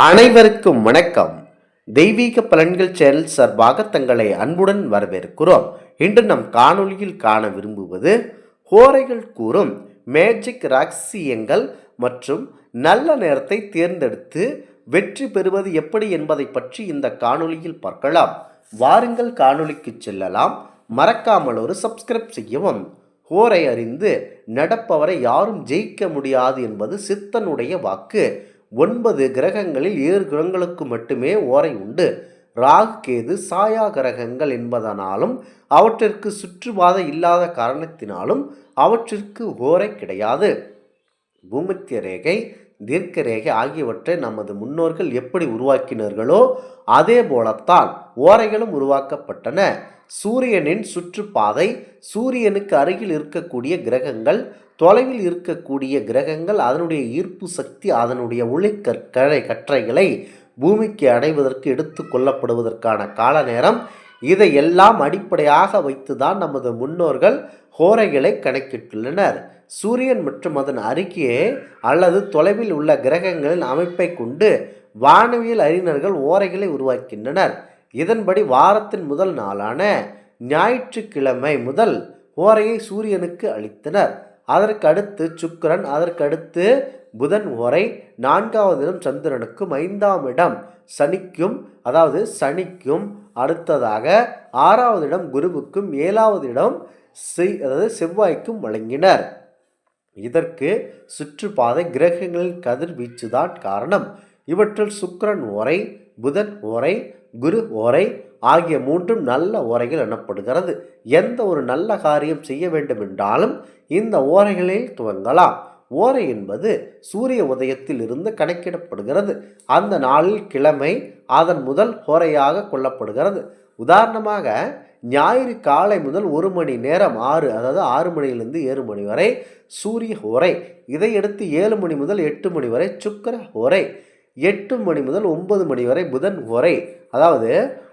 அனைவருக்கும் வணக்கம். தெய்வீக பலன்கள் சேனல் சார்பாக தங்களை அன்புடன் வரவேற்கிறோம். இன்று நம் காணொளியில் காண விரும்புவது ஹோரைகள் கூறும் மேஜிக் ரகசியங்கள் மற்றும் நல்ல நேரத்தை தேர்ந்தெடுத்து வெற்றி பெறுவது எப்படி என்பதை பற்றி இந்த காணொளியில் பார்க்கலாம். வாருங்கள் காணொளிக்கு செல்லலாம். மறக்காமல் ஒரு சப்ஸ்கிரைப் செய்யவும். ஹோரை அறிந்து நடப்பவரை யாரும் ஜெயிக்க முடியாது என்பது சித்தனுடைய வாக்கு. ஒன்பது கிரகங்களில் ஏழு கிரகங்களுக்கு மட்டுமே ஓரை உண்டு. ராகு கேது சாயா கிரகங்கள் என்பதனாலும் அவற்றிற்கு சுற்றுப்பாதை இல்லாத காரணத்தினாலும் அவற்றிற்கு ஓரை கிடையாது. பூமத்திய ரேகை தீர்க்க ரேகை ஆகியவற்றை நமது முன்னோர்கள் எப்படி உருவாக்கினார்களோ அதே போலத்தான் ஓரைகளும் உருவாக்கப்பட்டன. சூரியனின் சுற்றுப்பாதை சூரியனுக்கு அருகில் இருக்கக்கூடிய கிரகங்கள் தொலைவில் இருக்கக்கூடிய கிரகங்கள் அதனுடைய ஈர்ப்பு சக்தி அதனுடைய ஒளிக்கற்கரை கற்றைகளை பூமிக்கு அடைவதற்கு எடுத்து கொள்ளப்படுவதற்கான கால நேரம் இதையெல்லாம் அடிப்படையாக வைத்துதான் நமது முன்னோர்கள் ஹோரைகளை கணக்கிட்டுள்ளனர். சூரியன் மற்றும் அதன் அருகே அல்லது தொலைவில் உள்ள கிரகங்களின் அமைப்பை கொண்டு வானவியல் அறிஞர்கள் ஓரைகளை உருவாக்கின்றனர். இதன்படி வாரத்தின் முதல் நாளான ஞாயிற்றுக்கிழமை முதல் ஓரையை சூரியனுக்கு அளித்தனர். அதற்கு அடுத்து சுக்கிரன் அதற்கடுத்து புதன் ஓரை நான்காவது இடம் சந்திரனுக்கும் ஐந்தாம் இடம் சனிக்கும் அதாவது சனிக்கும் அடுத்ததாக ஆறாவது இடம் குருவுக்கும் ஏழாவது இடம் செய் அதாவது செவ்வாய்க்கும் வழங்கினர். இதற்கு சுற்றுப்பாதை கிரகங்களின் கதிர்வீச்சுதான் காரணம். இவற்றில் சுக்கிரன் ஓரை புதன் ஓரை குரு ஓரை ஆகிய மூன்றும் நல்ல ஓரைகள் எனப்படுகிறது. எந்த ஒரு நல்ல காரியம் செய்ய வேண்டும் என்றாலும் இந்த ஓரைகளில் துவங்கலாம். ஓரை என்பது சூரிய உதயத்தில் இருந்து கணக்கிடப்படுகிறது. அந்த நாளில் கிழமை அதன் முதல் ஓரையாக கொள்ளப்படுகிறது. உதாரணமாக ஞாயிறு காலை முதல் ஒரு மணி நேரம் ஆறு அதாவது ஆறு மணியிலிருந்து ஏழு மணி வரை சூரிய ஓரை இதையடுத்து ஏழு மணி முதல் எட்டு மணி வரை சுக்கிர ஓரை எட்டு மணி முதல் ஒன்பது மணி வரை புதன் உரை. அதாவது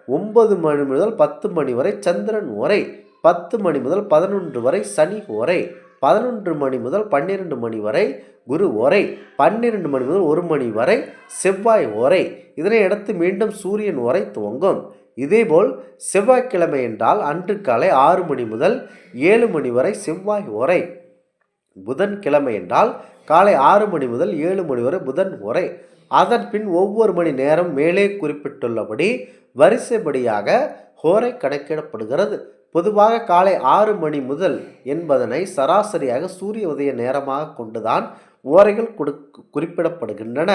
ஒன்பது மணி முதல் பத்து மணி வரை சந்திரன் உரை. பத்து மணி முதல் பதினொன்று வரை சனி உரை. பதினொன்று மணி முதல் பன்னிரெண்டு மணி வரை குரு உரை. பன்னிரெண்டு மணி முதல் ஒரு மணி வரை செவ்வாய் உரை. இதனை அடுத்து மீண்டும் சூரியன் உரை துவங்கும். இதேபோல் செவ்வாய்க்கிழமை என்றால் அன்று காலை ஆறு மணி முதல் ஏழு மணி வரை செவ்வாய் உரை. புதன் கிழமை என்றால் காலை ஆறு மணி முதல் ஏழு மணி வரை புதன் உரை. அதன் பின் ஒவ்வொரு மணி நேரம் மேலே குறிப்பிட்டுள்ளபடி வரிசைப்படியாக ஹோரை கணக்கிடப்படுகிறது. பொதுவாக காலை ஆறு மணி முதல் என்பதனை சராசரியாக சூரிய உதய நேரமாக கொண்டுதான் ஓரைகள் கொடு குறிப்பிடப்படுகின்றன.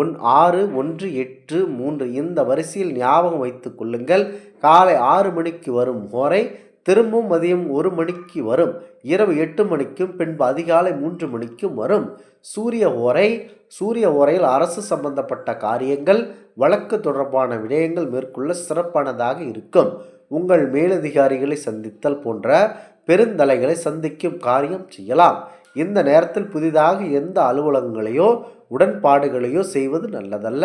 ஒன் ஆறு ஒன்று எட்டு மூன்று இந்த வரிசையில் ஞாபகம் வைத்துக் கொள்ளுங்கள். காலை ஆறு மணிக்கு வரும் ஓரை திரும்பவும் மதியம் ஒரு மணிக்கு வரும். இரவு எட்டு மணிக்கும் பின்பு அதிகாலை மூன்று மணிக்கும் வரும். சூரிய ஓரை சூரிய ஓரையில் அரசு சம்பந்தப்பட்ட காரியங்கள் வழக்கு தொடர்பான விடயங்கள் மேற்கொள்ள சிறப்பானதாக இருக்கும். உங்கள் மேலதிகாரிகளை சந்தித்தல் போன்ற பெருந்தலைகளை சந்திக்கும் காரியம் செய்யலாம். இந்த நேரத்தில் புதிதாக எந்த அலுவலகங்களையோ உடன்பாடுகளையோ செய்வது நல்லதல்ல.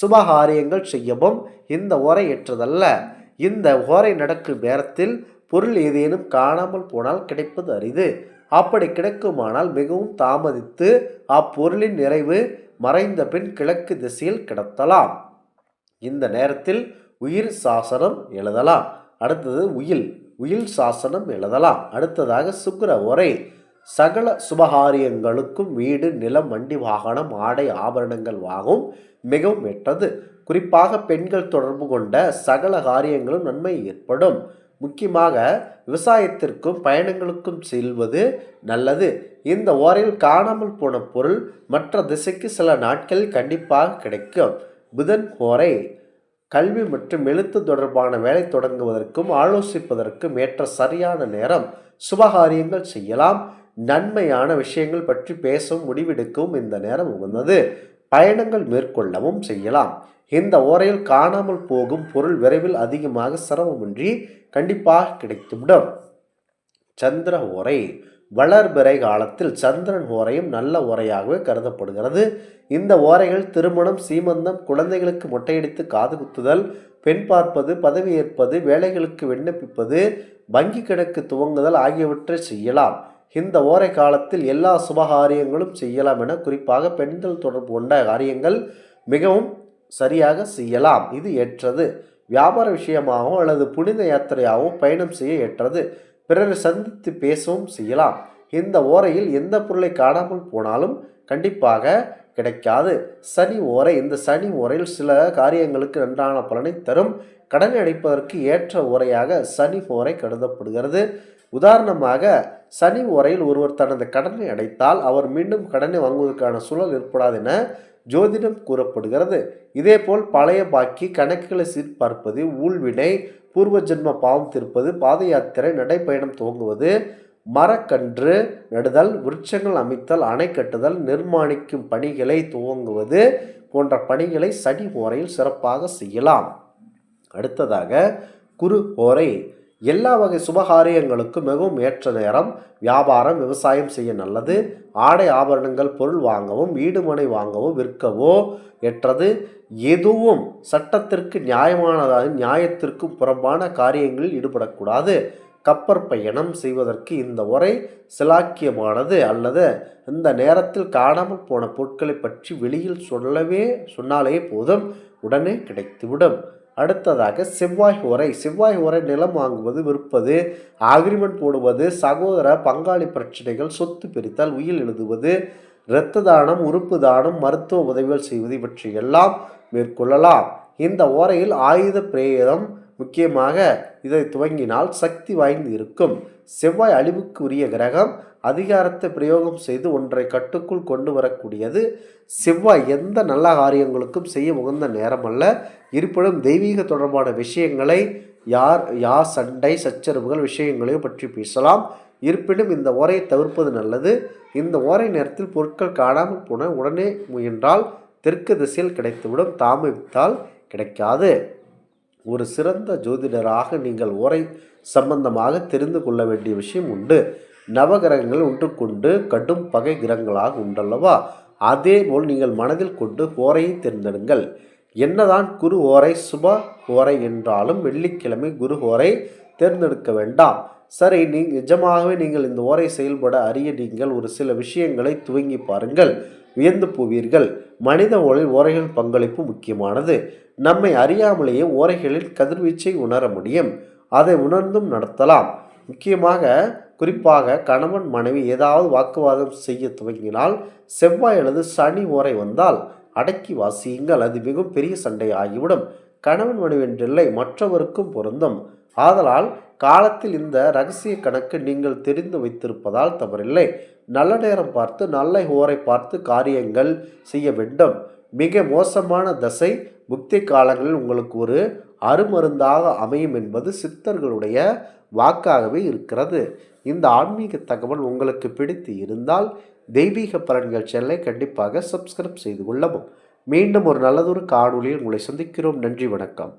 சுபகாரியங்கள் செய்யவும் இந்த ஓரை ஏற்றதல்ல. இந்த ஓரை நடக்கும் நேரத்தில் பொருள் ஏதேனும் காணாமல் போனால் கிடைப்பது அரிது. அப்படி கிடைக்குமானால் மிகவும் தாமதித்து அப்பொருளின் நிறைவு மறைந்த பின் கிழக்கு திசையில் கிடத்தலாம். இந்த நேரத்தில் உயிர் சாசனம் எழுதலாம். அடுத்தது உயில். உயில் சாசனம் எழுதலாம். அடுத்ததாக சுக்கர உரை சகல சுபகாரியங்களுக்கும் வீடு நிலம் வண்டி வாகனம் ஆடை ஆபரணங்கள் வாகும் மிகவும் எட்டது. குறிப்பாக பெண்கள் தொடர்பு கொண்ட சகல காரியங்களும் நன்மை ஏற்படும். முக்கியமாக விவசாயத்திற்கும் பயணங்களுக்கும் செல்வது நல்லது. இந்த ஓரையில் காணாமல் போன பொருள் மற்ற திசைக்கு சில நாட்களில் கண்டிப்பாக கிடைக்கும். புதன் ஓரை கல்வி மற்றும் எழுத்து தொடர்பான வேலை தொடங்குவதற்கும் ஆலோசிப்பதற்கும் ஏற்ற சரியான நேரம். சுபகாரியங்கள் செய்யலாம். நன்மையான விஷயங்கள் பற்றி பேசவும் முடிவெடுக்கவும் இந்த நேரம் உகந்தது. பயணங்கள் மேற்கொள்ளவும் செய்யலாம். இந்த ஓரையில் காணாமல் போகும் பொருள் விரைவில் அதிகமாக சிரமமின்றி கண்டிப்பாக கிடைத்துவிடும். சந்திர ஓரை. வளர்பிறை காலத்தில் சந்திரன் ஓரையும் நல்ல ஓரையாகவே கருதப்படுகிறது. இந்த ஓரைகள் திருமணம் சீமந்தம் குழந்தைகளுக்கு மொட்டையடித்து காது குத்துதல் பெண் பார்ப்பது பதவி ஏற்பது வேலைகளுக்கு விண்ணப்பிப்பது வங்கி கணக்கு துவங்குதல் ஆகியவற்றை செய்யலாம். இந்த ஓரை காலத்தில் எல்லா சுபகாரியங்களும் செய்யலாம் என குறிப்பாக பெண்கள் தொடர்பு கொண்ட காரியங்கள் மிகவும் சரியாக செய்யலாம். இது ஏற்றது. வியாபார விஷயமாகவும் அல்லது புனித யாத்திரையாகவும் பயணம் செய்ய ஏற்றது. பிறரை சந்தித்து பேசவும் செய்யலாம். இந்த ஓரையில் எந்த பொருளை காணாமல் போனாலும் கண்டிப்பாக கிடைக்காது. சனி ஓரை இந்த சனி ஓரையில் சில காரியங்களுக்கு நன்றான பலனை தரும். கடனை அடைப்பதற்கு ஏற்ற ஓரையாக சனி ஓரை கருதப்படுகிறது. உதாரணமாக சனி ஓரையில் ஒருவர் தனது கடனை அடைத்தால் அவர் மீண்டும் கடனை வாங்குவதற்கான சூழல் ஏற்படாது என ஜோதிடம் கூறப்படுகிறது. இதேபோல் பழைய பாக்கி கணக்குகளை சீர்பார்ப்பது ஊழ்வினை பூர்வ ஜென்ம பாவம் தீர்ப்பது பாத யாத்திரை நடைப்பயணம் துவங்குவது மரக்கன்று நடுதல் விருட்சங்கள் அமைத்தல் அணை கட்டுதல் நிர்மாணிக்கும் பணிகளை துவங்குவது போன்ற பணிகளை சனி ஓரையில் சிறப்பாக செய்யலாம். அடுத்ததாக குரு ஓரை எல்லா வகை சுபகாரியங்களுக்கும் மிகவும் ஏற்ற நேரம் வியாபாரம் விவசாயம் செய்ய நல்லது. ஆடை ஆபரணங்கள் பொருள் வாங்கவும் வீடுமனை வாங்கவோ விற்கவோ ஏற்றது. எதுவும் சட்டத்திற்கு நியாயமானதாக நியாயத்திற்கும் புறம்பான காரியங்களில் ஈடுபடக்கூடாது. கப்பற் பயணம் செய்வதற்கு இந்த உரை சிலாக்கியமானது அல்லது இந்த நேரத்தில் காணாமல் போன பொருட்களை பற்றி வெளியில் சொல்லவே சொன்னாலே போதும். உடனே கிடைத்துவிடும். அடுத்ததாக செவ்வாய் உரை. செவ்வாய் உரை நிலம் வாங்குவது விற்பது அக்ரிமெண்ட் போடுவது சகோதர பங்காளி பிரச்சனைகள் சொத்து பிரித்தல் உயில் எழுதுவது இரத்த தானம் உறுப்பு தானம் மருத்துவ உதவிகள் செய்வது இவற்றையெல்லாம் மேற்கொள்ளலாம். இந்த ஓரையில் ஆயுத பிரேதம் முக்கியமாக இதை துவங்கினால் சக்தி வாய்ந்து இருக்கும். செவ்வாய் அழிவுக்கு உரிய கிரகம் அதிகாரத்தை பிரயோகம் செய்து ஒன்றை கட்டுக்குள் கொண்டு வரக்கூடியது செவ்வாய் எந்த நல்ல காரியங்களுக்கும் செய்ய உகந்த நேரம் அல்ல இருப்பினும் தெய்வீக தொடர்பான விஷயங்களை யார் யார் சண்டை சச்சரவுகள் விஷயங்களையும் பற்றி பேசலாம். இருப்பினும் இந்த ஓரையை தவிர்ப்பது நல்லது. இந்த ஓரை நேரத்தில் பொருட்கள் காணாமல் போன உடனே முயன்றால் தெற்கு திசையில் கிடைத்துவிடும் தாமதித்தால் கிடைக்காது. ஒரு சிறந்த ஜோதிடராக நீங்கள் ஓரை சம்பந்தமாக தெரிந்து கொள்ள வேண்டிய விஷயம் உண்டு. நவகிரகங்கள் ஒன்றுக்கொண்டு கடும் பகை கிரகங்களாக உண்டல்லவா? அதேபோல் நீங்கள் மனதில் கொண்டு ஓரையை தேர்ந்தெடுங்கள். என்னதான் குரு ஓரை சுப ஓரை என்றாலும் வெள்ளிக்கிழமை குரு ஓரை தேர்ந்தெடுக்க வேண்டாம். சரி நீ நிஜமாகவே நீங்கள் இந்த ஓரை செயல்பட அறிய நீங்கள் ஒரு சில விஷயங்களை துவங்கி பாருங்கள். வியந்து போவீர்கள். மனித ஓலில் ஓரைகள் பங்களிப்பு முக்கியமானது. நம்மை அறியாமலேயே ஓரைகளில் கதிர்வீச்சை உணர முடியும். அதை உணர்ந்தும் நடத்தலாம். முக்கியமாக குறிப்பாக கணவன் மனைவி ஏதாவது வாக்குவாதம் செய்ய துவங்கினால் செவ்வாய் அல்லது சனி ஓரை வந்தால் அடக்கி வாசியுங்கள். அது மிகவும் பெரிய சண்டை ஆகிவிடும் கணவன் மனைவி என்றில்லை மற்றவருக்கும் பொருந்தும். ஆதலால் காலத்தில் இந்த ரகசிய கணக்கு நீங்கள் தெரிந்து வைத்திருப்பதால் தவறில்லை. நல்ல நேரம் பார்த்து நல்ல ஓரை பார்த்து காரியங்கள் செய்ய வேண்டும். மிக மோசமான தசை புக்தி காலங்களில் உங்களுக்கு ஒரு அருமருந்தாக அமையும் என்பது சித்தர்களுடைய வாக்காகவே இருக்கிறது. இந்த ஆன்மீக தகவல் உங்களுக்கு பிடித்து இருந்தால் தெய்வீக பலன்கள் செல்லை கண்டிப்பாக சப்ஸ்கிரைப் செய்து கொள்ளவும். மீண்டும் ஒரு நல்லதொரு காணொளியில் உங்களை சந்திக்கிறோம். நன்றி வணக்கம்.